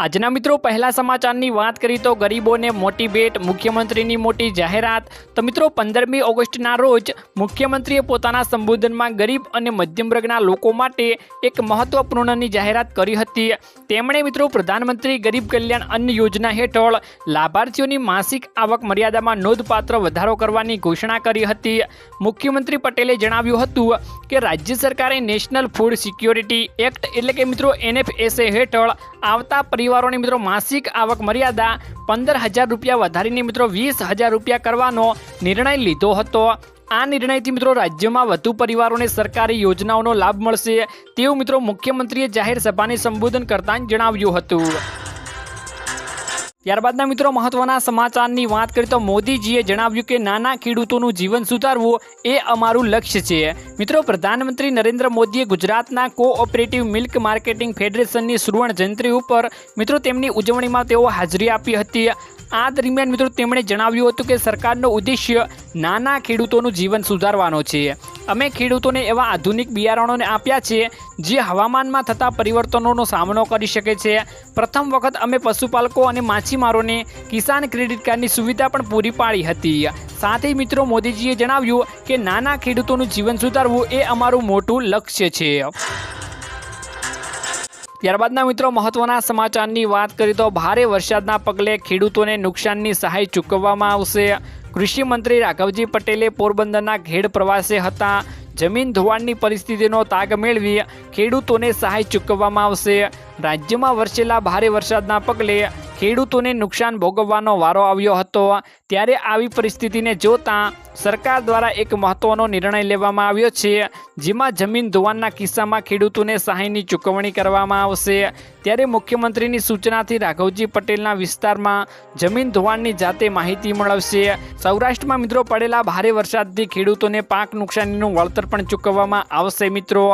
આજના મિત્રો, પહેલા સમાચારની વાત કરી તો ગરીબોને મોટી ભેટ, મુખ્યમંત્રીની મોટી જાહેરાત. તો મિત્રો, પંદરમી ઓગસ્ટના રોજ મુખ્યમંત્રીએ પોતાના સંબોધનમાં ગરીબ અને મધ્યમ વર્ગના લોકો માટે એક મહત્વપૂર્ણની જાહેરાત કરી હતી. તેમણે મિત્રો, પ્રધાનમંત્રી ગરીબ કલ્યાણ અન્ન યોજના હેઠળ લાભાર્થીઓની માસિક આવક મર્યાદામાં નોંધપાત્ર વધારો કરવાની ઘોષણા કરી હતી. મુખ્યમંત્રી પટેલે જણાવ્યું હતું કે, રાજ્ય સરકારે નેશનલ ફૂડ સિક્યોરિટી એક્ટ એટલે કે મિત્રો, એનએફએસએ હેઠળ આવતા પરિવારોની મિત્રો માસિક આવક મર્યાદા પંદર હજાર રૂપિયા વધારીને મિત્રો વીસ હજાર રૂપિયા કરવાનો નિર્ણય લીધો હતો. આ નિર્ણયથી મિત્રો રાજ્યમાં વધુ પરિવારોને સરકારી યોજનાઓનો લાભ મળશે તેવું મિત્રો મુખ્યમંત્રીએ જાહેર સભાને સંબોધન કરતાં જણાવ્યું હતું. ત્યારબાદના મિત્રો મહત્વના સમાચારની વાત કરીએ તો મોદીજીએ જણાવ્યું કે નાના ખેડૂતોનું જીવન સુધારવું એ અમારું લક્ષ્ય છે. મિત્રો, પ્રધાનમંત્રી નરેન્દ્ર મોદીએ ગુજરાતના કોઓપરેટિવ મિલ્ક માર્કેટિંગ ફેડરેશનની સુવર્ણ જયંતિ ઉપર મિત્રો તેમની ઉજવણીમાં તેઓ હાજરી આપી હતી. આ દરમિયાન મિત્રો તેમણે જણાવ્યું હતું કે સરકારનો ઉદ્દેશ્ય નાના ખેડૂતોનું જીવન સુધારવાનો છે. અમે ખેડૂતોને એવા આધુનિક બિયારણોને આપ્યા છે જે હવામાનમાં થતા પરિવર્તનોનો સામનો કરી શકે છે. પ્રથમ વખત અમે પશુપાલકો અને માછીમારોને કિસાન ક્રેડિટ કાર્ડની સુવિધા પણ પૂરી પાડી હતી. સાથે મિત્રો મોદીજીએ જણાવ્યું કે નાના ખેડૂતોનું જીવન સુધારવું એ અમારું મોટું લક્ષ્ય છે. ત્યારબાદના મિત્રો મહત્વના સમાચારની વાત કરીએ તો ભારે વરસાદના પગલે ખેડૂતોને નુકસાનની સહાય ચૂકવવામાં આવશે. કૃષિ મંત્રી રાઘવજી પટેલે પોરબંદરના ઘેડ પ્રવાસે હતા. જમીન ધોવાણની પરિસ્થિતિનો તાગ મેળવી ખેડૂતોને સહાય ચૂકવવામાં આવશે. રાજ્યમાં વરસેલા ભારે વરસાદના પગલે ખેડૂતોને નુકસાન ભોગવવાનો વારો આવ્યો હતો. ત્યારે આવી પરિસ્થિતિને જોતાં સરકાર દ્વારા એક મહત્વનો નિર્ણય લેવામાં આવ્યો છે, જેમાં જમીન ધોવાણના કિસ્સામાં ખેડૂતોને સહાયની ચૂકવણી કરવામાં આવશે. ત્યારે મુખ્યમંત્રીની સૂચનાથી રાઘવજી પટેલના વિસ્તારમાં જમીન ધોવાણની જાતે માહિતી મળવશે. સૌરાષ્ટ્રમાં મિત્રો પડેલા ભારે વરસાદથી ખેડૂતોને પાક નુકસાનીનું વળતર પણ ચૂકવવામાં આવશે મિત્રો.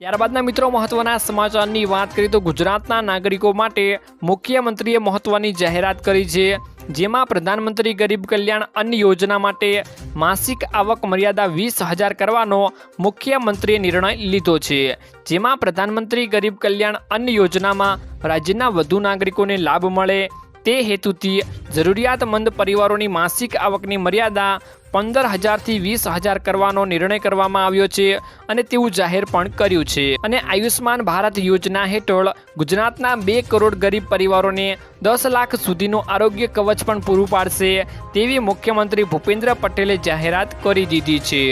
ત્યારબાદના મિત્રો મહત્વના સમાચારની વાત કરીએ તો ગુજરાતના નાગરિકો માટે મુખ્યમંત્રીએ મહત્વની જાહેરાત કરી છે, જેમાં પ્રધાનમંત્રી ગરીબ કલ્યાણ અન્ન યોજના માટે માસિક આવક મર્યાદા વીસ હજાર કરવાનો મુખ્યમંત્રીએ નિર્ણય લીધો છે, જેમાં પ્રધાનમંત્રી ગરીબ કલ્યાણ અન્ન યોજનામાં રાજ્યના વધુ નાગરિકોને લાભ મળે તે હેતુથી જરૂરિયાતમંદ પરિવારોની માસિક આવકની મર્યાદા પંદર હજારથી વીસ હજાર કરવાનો નિર્ણય કરવામાં આવ્યો છે અને તેવું જાહેર પણ કર્યું છે. અને આયુષ્માન ભારત યોજના હેઠળ ગુજરાતના બે કરોડ ગરીબ પરિવારોને દસ લાખ સુધીનું આરોગ્ય કવચ પણ પૂરું પાડશે તેવી મુખ્યમંત્રી ભૂપેન્દ્ર પટેલે જાહેરાત કરી દીધી છે.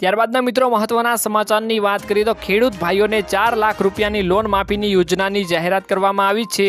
ત્યારબાદના મિત્રો મહત્વના સમાચારની વાત કરીએ તો ખેડૂત ભાઈઓને ચાર લાખ રૂપિયાની લોન માફીની યોજનાની જાહેરાત કરવામાં આવી છે.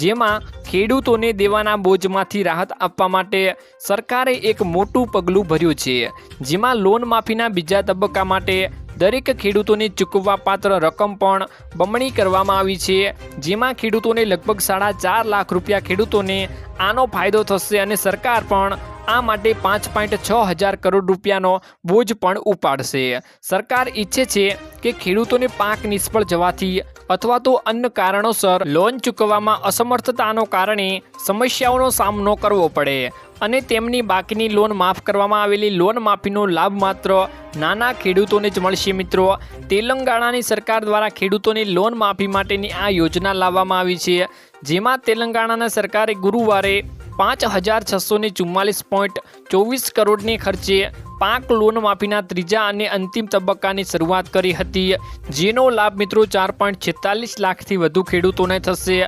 જેમાં ખેડૂતોને દેવાના બોજમાંથી રાહત આપવા માટે સરકારે એક મોટું પગલું ભર્યું છે, જેમાં લોન માફીના બીજા તબક્કા માટે દરેક ખેડૂતોને ચૂકવવા પાત્ર રકમ પણ બમણી કરવામાં આવી છે, જેમાં ખેડૂતોને લગભગ સાડા ચાર લાખ રૂપિયા ખેડૂતોને આનો ફાયદો થશે અને સરકાર પણ આ માટે પાંચ પોઈન્ટ છ હજાર કરોડ રૂપિયાનો બોજ પણ ઉપાડશે. સરકાર ઈચ્છે છે કે ખેડૂતોને પાક નિષ્ફળ જવાથી અથવા તો અન્ય કારણોસર લોન ચૂકવવામાં અસમર્થતાનો કારણે સમસ્યાઓનો સામનો કરવો પડે અને તેમની બાકીની લોન માફ કરવામાં આવેલી લોન માફીનો લાભ માત્ર નાના ખેડૂતોને જ મળશે મિત્રો. તેલંગાણાની સરકાર દ્વારા ખેડૂતોની લોન માફી માટેની આ યોજના લાવવામાં આવી છે, જેમાં તેલંગાણાના સરકારે ગુરુવારે પાંચ હજાર છસો ને ચુમ્માલીસ પોઈન્ટ ચોવીસ કરોડની ખર્ચે પાક લોન માફીના ત્રીજા અને અંતિમ તબક્કાની શરૂઆત કરી હતી. જેનો લાભ મિત્રો ચાર પોઈન્ટ છેતાલીસ લાખથી વધુ ખેડૂતોને થશે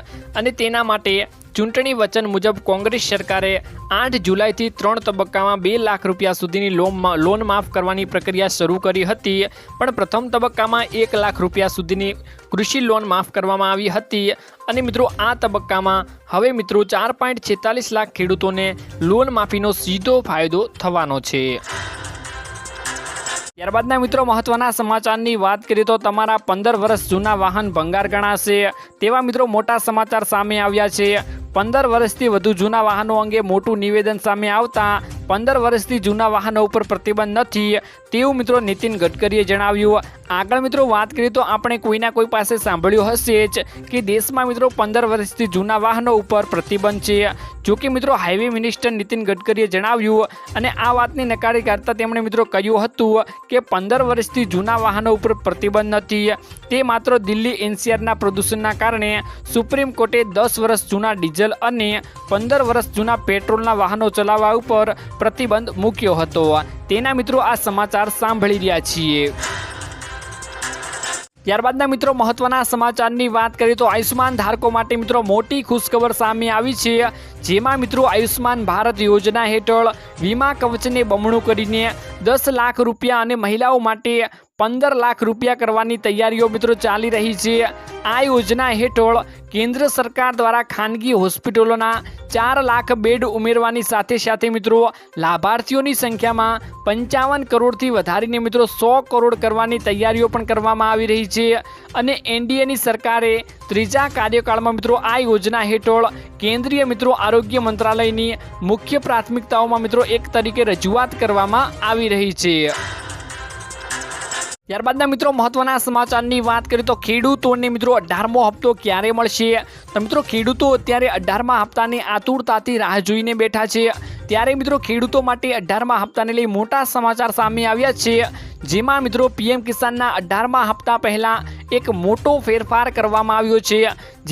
અને તેના માટે ચૂંટણી વચન મુજબ કોંગ્રેસ સરકારે આઠ જુલાઈથી ત્રણ તબક્કામાં બે લાખ રૂપિયા સુધીની લોન લોન માફ કરવાની પ્રક્રિયા શરૂ કરી હતી. પણ પ્રથમ તબક્કામાં એક લાખ રૂપિયા સુધીની કૃષિ લોન માફ કરવામાં આવી હતી અને મિત્રો આ તબક્કામાં હવે મિત્રો ચાર પોઈન્ટ છેતાલીસ લાખ ખેડૂતોને લોન માફીનો સીધો ફાયદો થવાનો છે. ત્યારબાદના મિત્રો, મહત્વના સમાચારની વાત કરીએ તો તમારા પંદર વર્ષ જૂના વાહન ભંગાર ગણાશે. તેવા મિત્રો મોટા સમાચાર સામે આવ્યા છે. પંદર વર્ષથી વધુ જૂના વાહનો અંગે મોટું નિવેદન સામે આવતા પંદર વર્ષથી જૂના વાહનો ઉપર પ્રતિબંધ નથી. તેવું મિત્રો નીતિન ગડકરીએ જણાવ્યું. આગળ મિત્રો વાત કરીએ તો આપણે કોઈના કોઈ પાસે સાંભળ્યું હશે જ કે દેશમાં મિત્રો પંદર વર્ષથી જૂના વાહનો ઉપર પ્રતિબંધ છે. જો કે મિત્રો હાઈવે મિનિસ્ટર નીતિન ગડકરીએ જણાવ્યું અને આ વાતની નકારી કાઢતા તેમણે મિત્રો કહ્યું હતું કે પંદર વર્ષથી જૂના વાહનો ઉપર પ્રતિબંધ નથી. તે માત્ર દિલ્હી એનસીઆરના પ્રદૂષણના કારણે સુપ્રીમ કોર્ટે દસ વર્ષ જૂના ડીઝલ અને પંદર વર્ષ જૂના પેટ્રોલના વાહનો ચલાવવા ઉપર પ્રતિબંધ મૂક્યો હતો. તેના મિત્રો આ સમાચાર સાંભળી રહ્યા છીએ. ત્યારબાદના મિત્રો મહત્વના સમાચારની વાત કરીએ તો આયુષ્માન ધારકો માટે મિત્રો મોટી ખુશખબર સામે આવી છે. જેમાં મિત્રો આયુષ્માન ભારત યોજના હેઠળ વીમા કવચને બમણું કરીને દસ લાખ રૂપિયા અને મહિલાઓ માટે પંદર લાખ રૂપિયા કરવાની તૈયારીઓ મિત્રો ચાલી રહી છે. આ યોજના હેઠળ કેન્દ્ર સરકાર દ્વારા ખાનગી હોસ્પિટલોના ચાર લાખ બેડ ઉમેરવાની સાથે સાથે મિત્રો લાભાર્થીઓની સંખ્યામાં પંચાવન કરોડથી વધારીને મિત્રો સો કરોડ કરવાની તૈયારીઓ પણ કરવામાં આવી રહી છે. અને એનડીએની સરકારે ત્રીજા કાર્યકાળમાં મિત્રો આ યોજના હેઠળ કેન્દ્રીય મિત્રો આરોગ્ય મંત્રાલયની મુખ્ય પ્રાથમિકતાઓમાં મિત્રો એક તરીકે રજૂઆત કરવામાં આવી રહી છે. ત્યારબાદના મિત્રો મહત્વના સમાચારની વાત કરીએ તો ખેડૂતોને મિત્રો અઢારમો હપ્તો ક્યારે મળશે? તો મિત્રો ખેડૂતો અત્યારે અઢારમા હપ્તાની આતુરતાથી રાહ જોઈને બેઠા છે. ત્યારે મિત્રો ખેડૂતો માટે અઢારમા હપ્તાને લઈ મોટા સમાચાર સામે આવ્યા છે. જેમાં મિત્રો પીએમ કિસાનના અઢારમા હપ્તા પહેલાં એક મોટો ફેરફાર કરવામાં આવ્યો છે.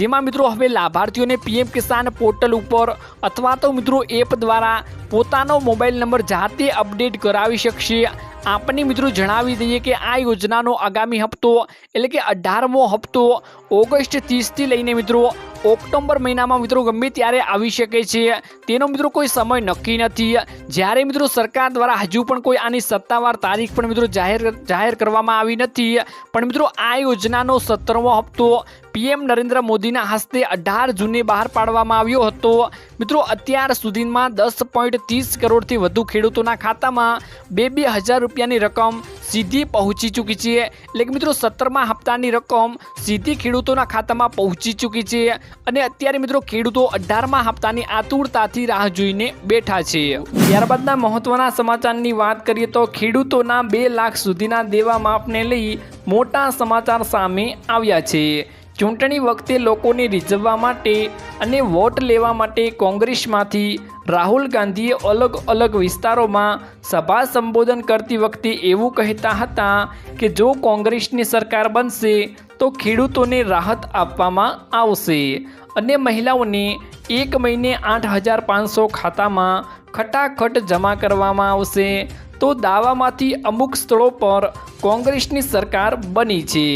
જેમાં મિત્રો હવે લાભાર્થીઓને પીએમ કિસાન પોર્ટલ ઉપર અથવા તો મિત્રો એપ દ્વારા પોતાનો મોબાઈલ નંબર જાતે અપડેટ કરાવી શકશે. આપને મિત્રો જણાવી દઈએ કે આ યોજનાનો આગામી હપ્તો એટલે કે અઢારમો હપ્તો ઓગસ્ટ ત્રીસથી લઈને મિત્રો ઓક્ટોબર મહિનામાં મિત્રો ગમે ત્યારે આવી શકે છે. તેનો મિત્રો કોઈ સમય નક્કી નથી. જ્યારે મિત્રો સરકાર દ્વારા હજુ પણ કોઈ આની સત્તાવાર તારીખ પણ મિત્રો જાહેર જાહેર કરવામાં આવી નથી. પણ મિત્રો આ યોજનાનો સત્તરમો હપ્તો પીએમ નરેન્દ્ર મોદીના હસ્તે અઢાર જૂને બહાર પાડવામાં આવ્યો હતો. મિત્રો અત્યાર સુધીમાં દસ પોઈન્ટ ત્રીસ કરોડથી વધુ ખેડૂતોના ખાતામાં બે બે હજાર રૂપિયાની રકમ સીધી પહોંચી ચૂકી છે. એટલે મિત્રો, સત્તરમા હપ્તાની રકમ સીધી ખેડૂતોના ખાતામાં પહોંચી ચૂકી છે અને અત્યારે મિત્રો, ખેડૂતો અઢારમા હપ્તાની આતુરતાથી રાહ જોઈને બેઠા છે. ત્યારબાદના મહત્વના સમાચારની વાત કરીએ તો ખેડૂતોના બે લાખ સુધીના દેવા માપને લઈ મોટા સમાચાર સામે આવ્યા છે. ચૂંટણી વખતે લોકોને રીઝવવા માટે અને વોટ લેવા માટે કોંગ્રેસમાંથી રાહુલ ગાંધીએ અલગ અલગ વિસ્તારોમાં સભા સંબોધન કરતી વખતે એવું કહેતા હતા કે જો કોંગ્રેસની સરકાર બનશે, તો ખેડૂતોને રાહત આપવામાં આવશે અને મહિલાઓને એક મહિને આઠ હજાર પાંચસો ખાતામાં ખટાખટ જમા કરવામાં આવશે. તો દાવામાંથી અમુક સ્થળો પર કોંગ્રેસની સરકાર બની છે.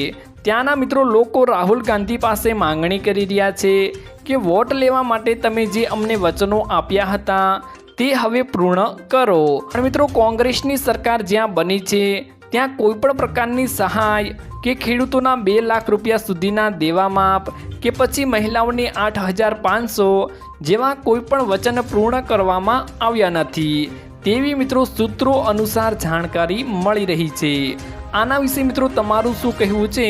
ત્યાંના મિત્રો લોકો રાહુલ ગાંધી પાસે માંગણી કરી રહ્યા છે કે વોટ લેવા માટે તમે જે અમને વચનો આપ્યા હતા તે હવે પૂર્ણ કરો. પણ મિત્રો, કોંગ્રેસની સરકાર જ્યાં બની છે, ત્યાં કોઈ પણ પ્રકારની સહાય કે ખેડૂતોના બે લાખ રૂપિયા સુધીના દેવા માપ કે પછી મહિલાઓને આઠ હજાર પાંચસો જેવા કોઈ પણ વચન પૂર્ણ કરવામાં આવ્યા નથી. તેવી મિત્રો સૂત્રો અનુસાર જાણકારી મળી રહી છે. આના વિશે મિત્રો તમારું શું કહેવું છે,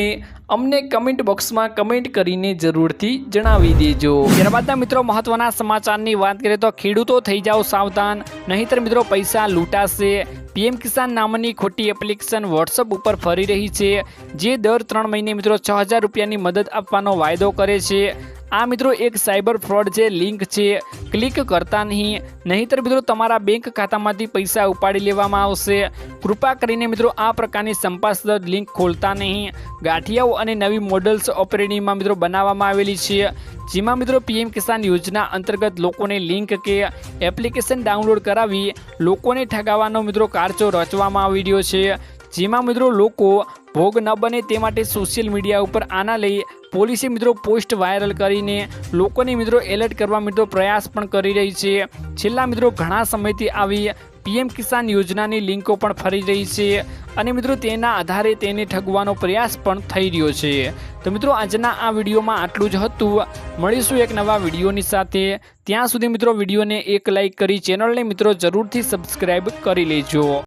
અમને કમેન્ટ બોક્સમાં કમેન્ટ કરીને જરૂરથી જણાવી દેજો. ત્યારબાદના મિત્રો મહત્વના સમાચારની વાત કરીએ તો ખેડૂતો થઈ જાઓ સાવધાન, નહીંતર મિત્રો પૈસા લૂંટાશે. પીએમ કિસાન નામની ખોટી એપ્લિકેશન વોટ્સઅપ ઉપર ફરી રહી છે, જે દર ત્રણ મહિને મિત્રો છ હજાર રૂપિયાની મદદ આપવાનો વાયદો કરે છે. આ મિત્રો એક સાયબર ફ્રોડ જે લિંક છે, ક્લિક કરતા નહીં. નહીંતર મિત્રો તમારા બેંક ખાતામાંથી પૈસા ઉપાડી લેવામાં આવશે. કૃપા કરીને મિત્રો આ પ્રકારની સંપાસદ લિંક ખોલતા નહીં. ગાંઠિયાઓ અને નવી મોડલ્સ ઓપરેટિંગમાં મિત્રો બનાવવામાં આવેલી છે. જેમાં મિત્રો પીએમ કિસાન યોજના અંતર્ગત લોકોને લિંક કે એપ્લિકેશન ડાઉનલોડ કરાવી લોકોને ઠગાવવાનો મિત્રો કારચો રચવામાં આવી રહ્યો છે. જેમાં મિત્રો લોકો ભોગ ન બને તે માટે સોશિયલ મીડિયા ઉપર આના લઈ પોલીસે મિત્રો પોસ્ટ વાયરલ કરીને લોકોને મિત્રો એલર્ટ કરવા મિત્રો પ્રયાસ પણ કરી રહી છે. છેલ્લા મિત્રો ઘણા સમયથી આવી પીએમ કિસાન યોજનાની લિંકો પણ ફરી રહી છે અને મિત્રો તેના આધારે તેને ઠગવાનો પ્રયાસ પણ થઈ રહ્યો છે. તો મિત્રો આજના આ વિડીયોમાં આટલું જ હતું. મળીશું એક નવા વિડીયોની સાથે. ત્યાં સુધી મિત્રો વિડીયોને એક લાઈક કરી ચેનલને મિત્રો જરૂરથી સબસ્ક્રાઈબ કરી લેજો.